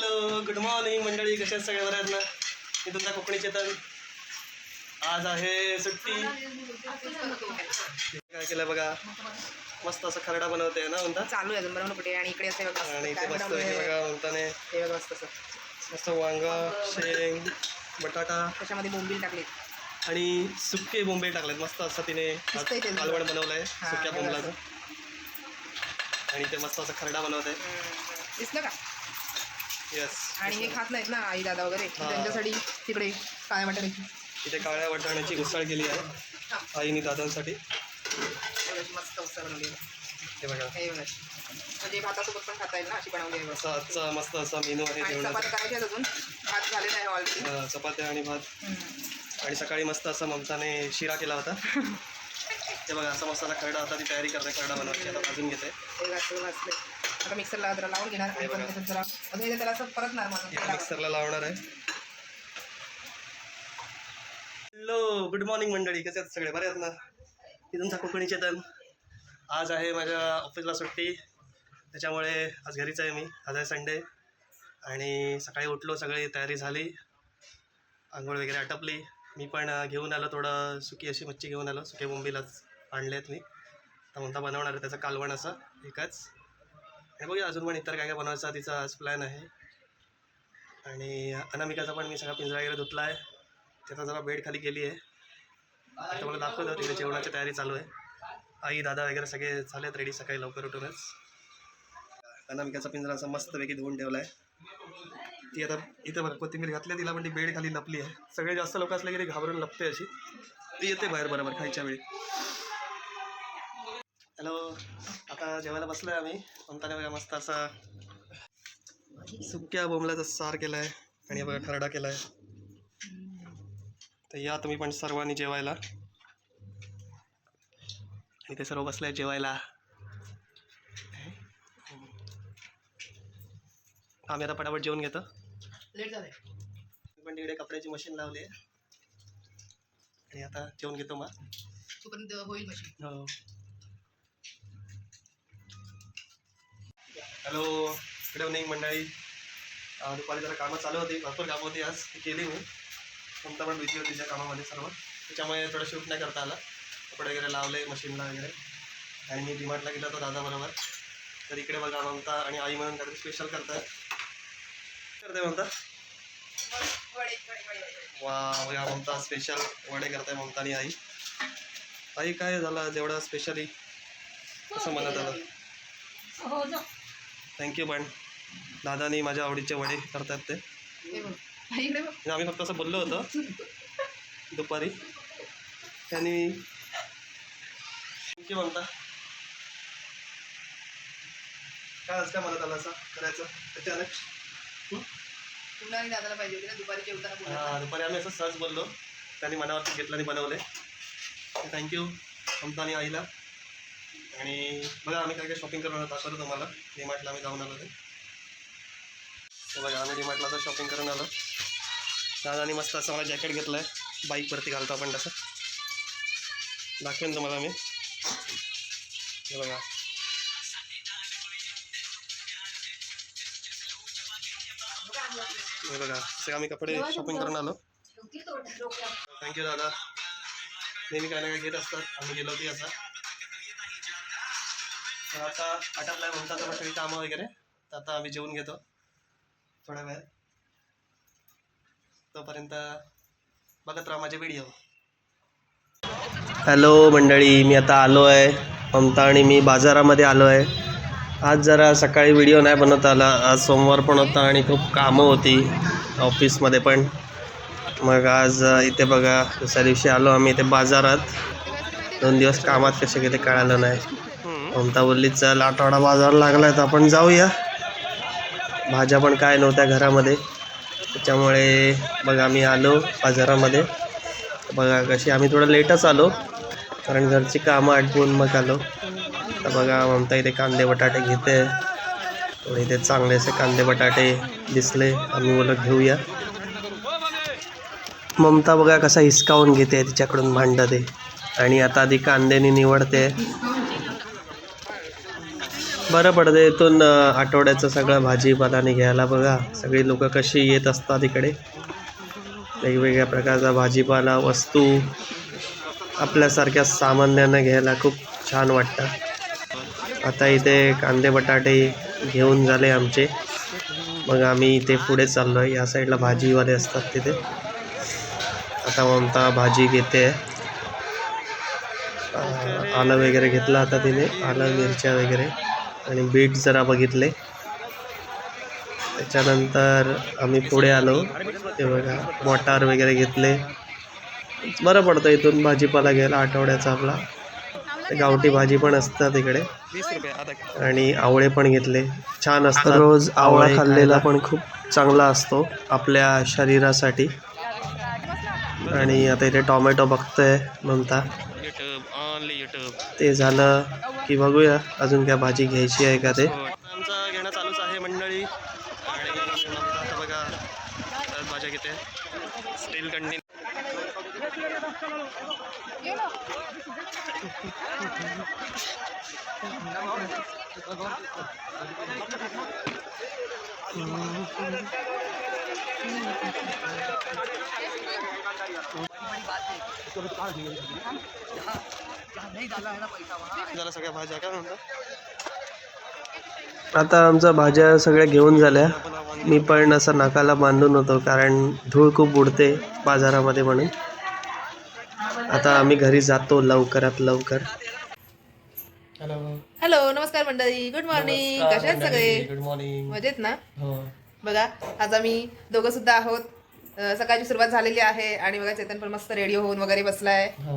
Hello good morning मंडळी कशा आहेत सगळ्या बऱ्या आहेत ना? मी तुमचा कोकणी चेतन. आज आहे सुट्टी. काय केलं बघा? मस्त असं खरडा बनवते ना म्हणता चालू आहे बनवणं कुठे आणि इकडे असे बघा आणि इथे मस्त बघा म्हणताने. हे बघा मस्त असं. मस्त वांग शेंग बटाटा. त्याच्यामध्ये बोंबील टाकले आणि सुके बोंबे टाकलेत मस्त असं तिने. कालवण बनवलंय सुक्या बोंबलाचं. आणि ते मस्त असं खरडा बनवत आहे दिसलं का? आणि हे खात नाहीत ना आई दादा वगैरे. त्यांच्यासाठी तिकडे काय वाटायची इथे काळ्या वाटाण्याची घुसळ केली आहे. आईनी दादांसाठी. मस्त उसळ बनवली. हे बघा. हे बघा. म्हणजे भातासोबत पण खाता येईल ना अशी बनवली आहे. असा आजचा मस्त असा मेनू आहे चपात्या करायच्या अजून? भात झालेला आहे ऑलरेडी चपात्या आणि भात. आणि सकाळी मस्त असं ममताने शिरा केला होता. ते बघा असा मसाला खरडा होता ती तयारी करते खरडा बनवायची. आता भाजून घेते. आता मिक्सरला जरा लावून घेणार आणि हे. परत त्याच्यात जरा अजून एकदा त्याला असं परत इथे मिक्सरला लावणार आहे. हॅलो गुड मॉर्निंग मंडळी. कसे आहेत सगळे? बरे आहेत ना? मी तुमचा कोकणी चेतन आज आहे माझ्या ऑफिसला सुट्टी. त्याच्यामुळे आज घरीच आहे मी. आज आहे संडे आणि सकाळी उठलो सगळी तयारी झाली. आंघोळ वगैरे आटपली. मी पण घेऊन आलो थोडं सुकी अशी मच्छी घेऊन आलो. सुके बोंबीलाच आणलेत मी. तर म्हणता बनवणार आहे त्याचं कालवण असं एकच. आणि बघूया अजून पण इतर काय काय बनवायचा तिचा आज प्लॅन आहे. आणि अनामिकाचा पण मी सगळा पिंजरा वगैरे धुतला आहे. त्याचा जरा बेड खाली गेली आहे. आता मला दाखवलं तिकडे जेवणाची तयारी चालू आहे. आई दादा वगैरे सगळे झालेत रेडी सकाळी लवकर उठूनच. अनामिकाचा पिंजरा असा मस्तपैकी धुवून ठेवला आहे ती आता इथं बघा कोथिंबीर घातली तिला पण ती बेड खाली लपली आहे. सगळे जास्त लोक असले की ती घाबरून लपते अशी. ती येते बाहेर बरोबर खायच्या वेळी. हॅलो आता जेवायला बसलोय आम्ही. म्हणताना बघा मस्त असा सुक्या बोंबल्याचा सार केला आहे आणि बघा खरडा केला आहे तर या तुम्ही पण सर्वांनी जेवायला. आणि ते सर्व बसले आहेत जेवायला. आम्ही आता पटापट जेवून घेतो. लेट झालंय. मी पण तिकडे कपड्याची मशीन लावली आहे आणि आता जेवून घेतो मग. होईल मशीन हो. हॅलो गुड इव्हनिंग मंडळी. दुपारी जरा कामं चालू होती भरपूर कामं होती आज ती केली मी. तुमचा पण बिझी होती त्या कामामध्ये सर्व. त्याच्यामुळे थोडं शूट नाही करता आला. कपडे वगैरे लावले मशीनला वगैरे. आणि मी डिमार्टला गेलो होतो दादाबरोबर तर इकडे बघा ममता आणि आई म्हणून काहीतरी स्पेशल करताय. करते ममता? वा बघा ममता स्पेशल वडे करताय ममता आणि आई. आई काय झालं जेवढं स्पेशली असं म्हणत आलं. हो, हो, थँक्यू पण दादानी माझ्या आवडीचे वडे करतात ते. आम्ही फक्त असं बोललो होतो. दुपारी. त्यांनी थँक्यू म्हणता. काय आज काय मनात आलं असं? करायचं? अचानक? तुला आणि दादाला पाहिजे होती ना दुपारी जेवताना हा दुपारी आम्ही असं सहज बोललो. त्यांनी मनावरती घेतलं आणि बनवले. थँक्यू ममता आणि आईला. आणि बघा आम्ही काय काय शॉपिंग करून आलो दाखवतो तुम्हाला. डीमार्टला आम्ही जाऊन आलो ते. तर बघा आम्ही डीमार्टला असं शॉपिंग करून आलो. दादानी मस्त असं मला जॅकेट घेतलं आहे बाईकवरती घालतो आपण तसं. दाखवेन तुम्हाला मी. हे बघा. हे बघा सगळे आम्ही कपडे शॉपिंग करून आलो. थँक्यू दादा. नेहमी काय ना काय घेत असतात. आम्ही गेलो की असं तर आता आटपलाय म्हणतात तर सगळी कामं वगैरे. तर आता आम्ही जेवून घेतो. थोड्या वेळ. तोपर्यंत बघत राहा माझे व्हिडिओ. हॅलो मंडळी मी आता आलो आहे ममता आणि मी बाजारामध्ये आलो आहे आज जरा सकाळी व्हिडिओ नाही बनवता आला. आज सोमवार पण होता आणि खूप कामं होती ऑफिसमध्ये पण. मग आज इथे बघा दुसऱ्या दिवशी आलो आम्ही इथे बाजारात. दोन दिवस कामात कसे गेले कळालं नाही. ममता बोलली चल आठवडा बाजार लागलाय तर आपण जाऊया. भाज्या पण काय नव्हत्या घरामध्ये. त्याच्यामुळे बघा आम्ही आलो बाजारामध्ये. बघा कशी आम्ही थोडं लेटच आलो कारण घरची कामं आटवून मग आलो. तर बघा ममता इथे कांदे बटाटे घेते. थोडे इथे चांगले असे कांदे बटाटे दिसले. आम्ही बोलत घेऊया. ममता बघा कसा हिसकावून घेते तिच्याकडून भांडते. आणि आता आधी कांद्याने निवडते. बरं पडतं इथून आठवड्याचं सगळं भाजीपालाने घ्यायला बघा. सगळी लोक कशी येत असतात इकडे. वेगवेगळ्या प्रकारचा भाजीपाला वस्तू. आपल्यासारख्या सामान्यांना घ्यायला खूप छान वाटतं. आता इथे कांदे बटाटे घेऊन झाले आमचे. मग आम्ही इथे पुढे चाललो आहे या साईडला भाजीवाले असतात तिथे. आता ममता भाजी घेते. आलं वगैरे घेतलं आता तिने. आलं मिरच्या वगैरे. आणि बीट जरा बघितले. त्याच्यानंतर आम्ही पुढे आलो. ते बघा मोटार वगैरे घेतले. बरं पडतं इथून भाजीपाला घ्यायला आठवड्याचा आपला. गावठी भाजी पण असतात इकडे. आणि आवळे पण घेतले. छान असतात. रोज आवळा खाल्लेला पण खूप चांगला असतो आपल्या शरीरासाठी. आणि आता इथे टोमॅटो बघतोय म्हणता. ते झालं. की बघूया. अजून काय भाजी घ्यायची आहे का ते? आमचा घेणं चालूच आहे मंडळी. आणि बघा भाज्या घेते. स्टील कंटिन्यू झालं सगळ्या भाज्या काय म्हणतो? आता आमच्या भाज्या सगळ्या घेऊन झाल्या. मी पण असं नाकाला बांधून होतो कारण धूळ खूप उडते बाजारामध्ये म्हणून. आता आम्ही घरी जातो लवकरात लवकर. हॅलो हॅलो नमस्कार मंडळी. गुड मॉर्निंग कशा आहेत सगळे? गुड मॉर्निंग मजेत ना? हो. बघा आज आम्ही दोघं सुद्धा आहोत. सकाळची सुरुवात झालेली आहे आणि बघा चेतन पण मस्त रेडी होऊन वगैरे बसलाय. हो.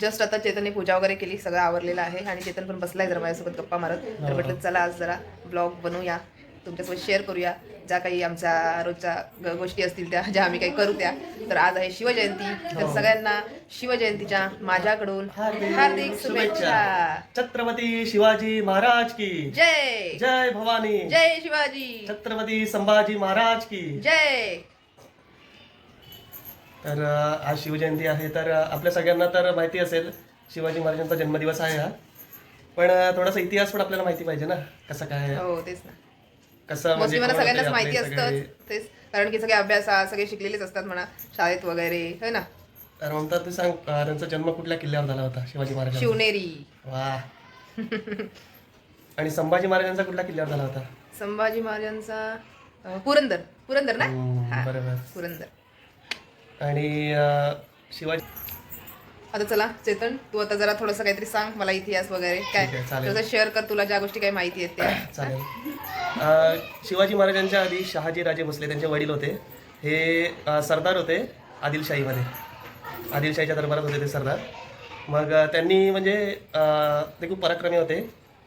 जस्ट आता चेतनने पूजा वगैरे केली सगळं आवरलेलं आहे आणि चेतन पण बसलाय जरा माझ्यासोबत गप्पा मारत. तर म्हटलं चला आज जरा ब्लॉग बनवूया. तुमच्यासोबत शेअर करूया. ज्या काही आमच्या रोजच्या गोष्टी असतील त्या ज्या आम्ही काही करू त्या. तर आज आहे शिवजयंती. तर सगळ्यांना शिवजयंतीच्या माझ्याकडून हार्दिक शुभेच्छा. छत्रपती शिवाजी महाराज की जय. जय भवानी. जय शिवाजी. छत्रपती संभाजी महाराज की जय. तर आज शिवजयंती आहे तर आपल्या सगळ्यांना तर माहिती असेल शिवाजी महाराजांचा जन्मदिवस आहे हा. पण थोडासा इतिहास पण आपल्याला माहिती पाहिजे ना कसा काय हो तेच ना. कसं मोस्टली मला कोण होते सगळ्यांनाच माहिती असतं तेच. कारण की सगळे अभ्यासात सगळे शिकलेलेच असतात म्हणा शाळेत वगैरे है ना? तर म्हणतात तू सांग त्यांचा जन्म कुठल्या किल्ल्यावर झाला होता शिवाजी महाराजांचा? शिवनेरी. वा. आणि संभाजी महाराजांचा कुठल्या किल्ल्यावर झाला होता? संभाजी महाराजांचा पुरंदर. पुरंदर ना? हा. बरोबर. पुरंदर. आणि शिवाजी आता चला चेतन तू आता जरा थोडंसं काहीतरी सांग मला इतिहास वगैरे. काय. थोडंसं शेअर कर तुला ज्या गोष्टी काही माहिती आहेत त्या. चालेल. शिवाजी महाराजांच्या आधी शहाजी राजे भोसले त्यांचे वडील होते. हे सरदार होते आदिलशाहीमध्ये. आदिलशाहीच्या दरबारात होते ते सरदार. मग त्यांनी म्हणजे ते खूप पराक्रमी होते.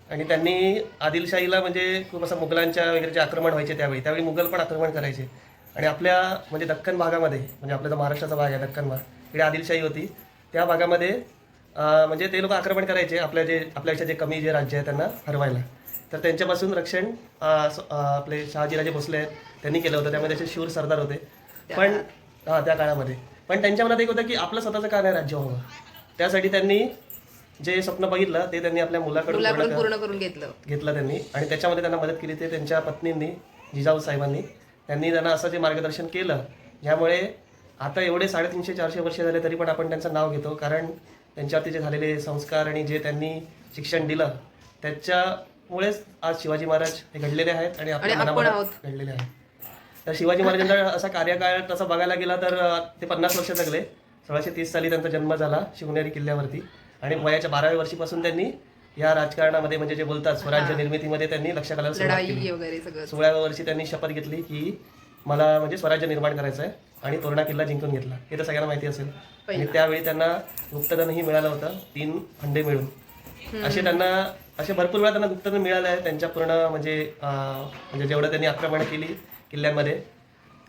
आणि त्यांनी आदिलशाहीला म्हणजे खूप असं मुघलांच्या वगैरे जे आक्रमण व्हायचे त्यावेळी. त्यावेळी मुघल पण आक्रमण करायचे. आणि आपल्या म्हणजे दख्खन भागामध्ये म्हणजे आपला जो महाराष्ट्राचा भाग आहे दख्खन भाग इकडे आदिलशाही होती. त्या भागामध्ये म्हणजे ते लोक आक्रमण करायचे आपल्या जे आपल्यापेक्षा जे कमी जे राज्य आहे त्यांना हरवायला. तर त्यांच्यापासून रक्षण आपले शहाजीराजे भोसले आहेत त्यांनी केलं होतं. त्यामध्ये त्याचे शूर सरदार होते. पण हां त्या काळामध्ये. पण त्यांच्या मनात एक होतं की आपलं स्वतःचं का नाही राज्य व्हावं? त्यासाठी त्यांनी जे स्वप्न बघितलं ते त्यांनी आपल्या मुलाकडून पूर्ण करून घेतलं. घेतलं त्यांनी. आणि त्याच्यामध्ये त्यांना मदत केली ते त्यांच्या पत्नींनी जिजाऊ साहेबांनी. त्यांनी त्यांना असं जे मार्गदर्शन केलं ज्यामुळे आता एवढे साडेतीनशे चारशे वर्ष झाले तरी पण आपण त्यांचं नाव घेतो. कारण त्यांच्यावरती जे झालेले संस्कार आणि जे त्यांनी शिक्षण दिलं त्याच्यामुळेच आज शिवाजी महाराज हे घडलेले आहेत आणि आपल्या मनामध्ये. घडलेले आहेत. तर शिवाजी महाराजांचा असा कार्यकाळ तसा बघायला गेला तर ते पन्नास वर्ष जगले. सोळाशे तीस साली त्यांचा जन्म झाला शिवनेरी किल्ल्यावरती. आणि वयाच्या बाराव्या वर्षीपासून त्यांनी या राजकारणामध्ये म्हणजे जे बोलतात स्वराज्य निर्मितीमध्ये त्यांनी लक्ष घालायला सुरुवात केली. सोळाव्या वर्षी त्यांनी शपथ घेतली की मला म्हणजे स्वराज्य निर्माण करायचं आहे आणि तोरणा किल्ला जिंकून घेतला. हे तर सगळ्यांना माहिती असेल. आणि त्यावेळी त्यांना गुप्तधनही मिळालं होतं तीन खंडे मिळून. असे त्यांना असे भरपूर वेळा त्यांना गुप्तधन मिळालं आहे. त्यांच्या पूर्ण म्हणजे म्हणजे जेवढं त्यांनी आक्रमण केली किल्ल्यांमध्ये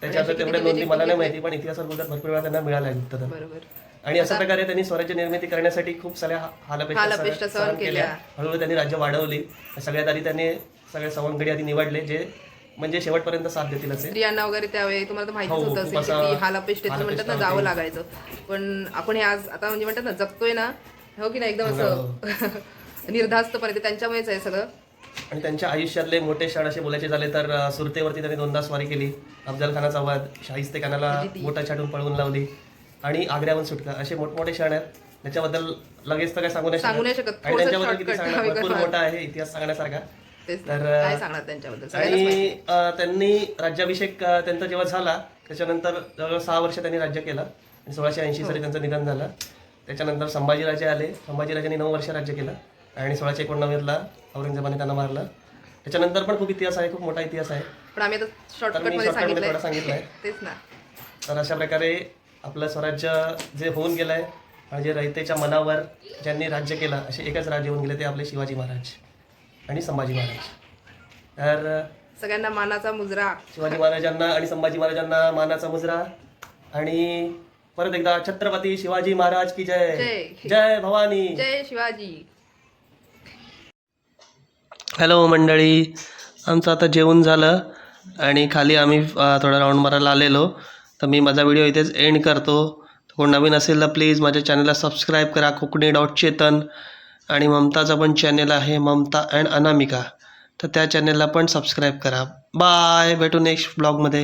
त्याच्यात तेवढ्या नोंदी मला नाही माहिती पण इतिहासात बोलतात भरपूर वेळा त्यांना मिळालं आहे गुप्तधन. बरोबर. आणि अशा प्रकारे त्यांनी स्वराज्य निर्मिती करण्यासाठी खूप साऱ्या हालअपेष्टा सहन- केल्या. हळूहळू त्यांनी राज्य वाढवली. सगळ्यात आधी त्यांनी सगळे सवंगडी आधी निवडले जे म्हणजे शेवटपर्यंत साथ देतील असे. स्त्रियांना वगैरे त्यावेळी तुम्हाला तर माहितीच हो, होतं खूप असेल असा की म्हणतात ना हालापेष्टा जावं लागायचं. पण आपण हे आज आता म्हणजे म्हणतात ना जगतोय ना हो की नाही एकदम असं निर्धास्तपर्यंत त्यांच्यामुळेच आहे सगळं. आणि त्यांच्या आयुष्यातले मोठे क्षण असे बोलायचे झाले तर सुरतेवरती त्यांनी दोनदा स्वारी केली. अफजल खानाचा वाद शाहिस्ते खानाला बोटा छाटून पळवून लावली. आणि आग्र्याहून सुटका असे मोठमोठे क्षण आहेत. त्याच्याबद्दल लगेच तर काय सांगू नाही सांगू नाही शकत. आणि त्यांच्याबद्दल किती सांगणार? भरपूर? मोठा आहे इतिहास सांगण्यासारखा. तेच तर, काय सांगणार त्यांच्याबद्दल? सगळ्यांनाच माहिती. आणि अ, त्यांनी राज्याभिषेक अ, त्यांचा जेव्हा झाला त्याच्यानंतर जवळजवळ सहा वर्ष त्यांनी राज्य केलं. आणि सोळाशे ऐंशी साली त्यांचं निधन झालं. त्याच्यानंतर संभाजीराजे आले. संभाजीराजांनी नऊ वर्ष राज्य केलं. आणि सोळाशे एकोणनव्वदला औरंगजेबाने त्यांना मारलं. त्याच्यानंतर पण खूप इतिहास आहे खूप मोठा इतिहास आहे. पण आम्ही आता तर शॉर्टकट मी मध्ये शॉर्टकटमध्ये थोडं सांगितलंय. सांगितलंय. तेच ना. तर अशा प्रकारे आपलं स्वराज्य जे होऊन गेलं आहे आणि जे रयतेच्या मनावर ज्यांनी राज्य केलं असे एकच राज्य होऊन गेले ते आपले शिवाजी महाराज आणि संभाजी महाराज. तर सगळ्यांना मानाचा मुजरा. शिवाजी महाराजांना आणि संभाजी महाराजांना मानाचा मुजरा. आणि परत एकदा छत्रपती शिवाजी महाराज की जय. जय. जय भवानी. जय शिवाजी. हॅलो मंडळी आमचं आता जेवण झालं आणि खाली आम्ही अ, थोडा राऊंड मारायला आलेलो. तर मी माझा व्हिडिओ इथेच एंड करतो. कोण नवीन असेल तर प्लीज माझ्या चॅनलला सबस्क्राईब करा. कोकणी डॉट चेतन आणि ममताचं पण चॅनल आहे ममता अँड अनामिका. तर त्या चॅनलला पण सबस्क्राईब करा. बाय भेटू नेक्स्ट ब्लॉगमध्ये